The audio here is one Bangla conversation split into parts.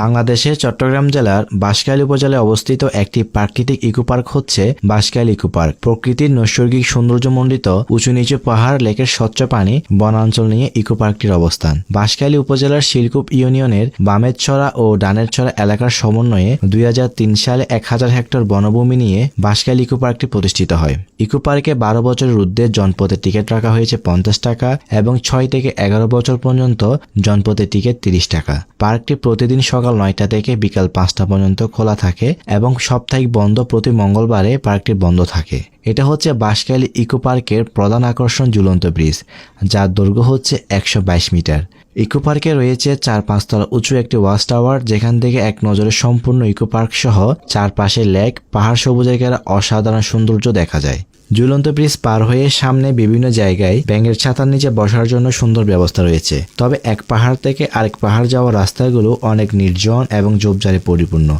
বাংলাদেশের চট্টগ্রাম জেলার বাঁশখালী উপজেলায় অবস্থিত একটি প্রাকৃতিক ইকো পার্ক হচ্ছে বাঁশখালী ইকো পার্ক প্রকৃতির নৈসর্গিক সৌন্দর্যমণ্ডিত উঁচু নিচু পাহাড়, লেকের স্বচ্ছ পানি, বনাঞ্চল নিয়ে ইকো পার্কটির অবস্থান। বাঁশখালী উপজেলার শিলকুপ ইউনিয়নের বামেরছড়া ও ডানেরছড়া এলাকার সমন্বয়ে দুই হাজার তিন সালে এক হাজার হেক্টর বনভূমি নিয়ে বাঁশখালী ইকো পার্কটি প্রতিষ্ঠিত হয়। ইকো পার্কে বারো বছরের ঊর্ধ্বে জনপথের টিকিট রাখা হয়েছে পঞ্চাশ টাকা এবং ছয় থেকে এগারো বছর পর্যন্ত জনপথের টিকিট তিরিশ টাকা। পার্কটি প্রতিদিন সকাল নয়টা থেকে বিকাল পাঁচটা পর্যন্ত খোলা থাকে এবং সাপ্তাহিক বন্ধ প্রতি মঙ্গলবারে পার্কটি বন্ধ থাকে। এটা হচ্ছে বাঁশখালী ইকো পার্কের প্রধান আকর্ষণ ঝুলন্ত ব্রিজ, যার দৈর্ঘ্য হচ্ছে একশো বাইশ মিটার। ইকো পার্কে রয়েছে চার পাঁচতলা উঁচু একটি ওয়াচ টাওয়ার, যেখান থেকে এক নজরে সম্পূর্ণ ইকো পার্ক সহ চারপাশে লেক, পাহাড় সবুজে ঘেরা অসাধারণ সৌন্দর্য দেখা যায়। ঝুলন্ত ব্রিজ পার হয়ে সামনে বিভিন্ন জায়গায় ব্যাঙের ছাতার নিচে বসার জন্য সুন্দর ব্যবস্থা রয়েছে। তবে এক পাহাড় থেকে আরেক পাহাড় যাওয়ার রাস্তাগুলো অনেক নির্জন এবং ঝোপঝাড়ে পরিপূর্ণ।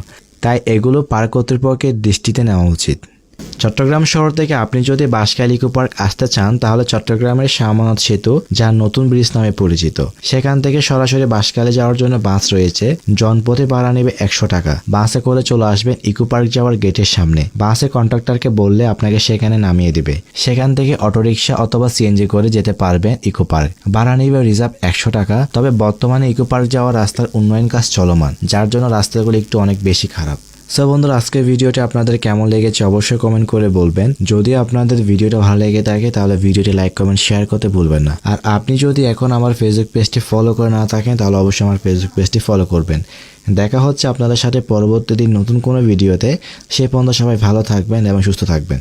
তাই এগুলো পার্ক কর্তৃপক্ষের দৃষ্টিতে নেওয়া উচিত। চট্টগ্রাম শহর থেকে আপনি যদি বাঁশখালী ইকো পার্ক আসতে চান, তাহলে চট্টগ্রামের শাহমানত সেতু যা নতুন ব্রিজ নামে পরিচিত। সেখান থেকে সরাসরি বাঁশখালী যাওয়ার জন্য বাস রয়েছে। জনপথে ভাড়া নেবে একশো টাকা। বাসে করে চলে আসবেন ইকো পার্ক যাওয়ার গেটের সামনে। বাসে কন্ট্রাক্টরকে বললে আপনাকে সেখানে নামিয়ে দিবে। সেখান থেকে অটোরিকশা অথবা সিএনজি করে যেতে পারবেন ইকো পার্ক। ভাড়া নেবে রিজার্ভ একশো টাকা। তবে বর্তমানে ইকো পার্ক যাওয়ার রাস্তার উন্নয়ন কাজ চলমান, যার জন্য রাস্তাগুলি একটু অনেক বেশি খারাপ। সো বন্ধুরা, আজকের ভিডিওটি আপনাদের কেমন লেগেছে অবশ্যই কমেন্ট করে বলবেন। যদি আপনাদের ভিডিওটা ভালো লেগে থাকে, তাহলে ভিডিওটি লাইক কমেন্ট শেয়ার করতে ভুলবেন না। আর আপনি যদি এখন আমার ফেসবুক পেজটি ফলো করে না থাকেন, তাহলে অবশ্যই আমার ফেসবুক পেজটি ফলো করবেন। দেখা হচ্ছে আপনাদের সাথে পরবর্তী দিন নতুন কোনো ভিডিওতে। সে পর্যন্ত সবাই ভালো থাকবেন এবং সুস্থ থাকবেন।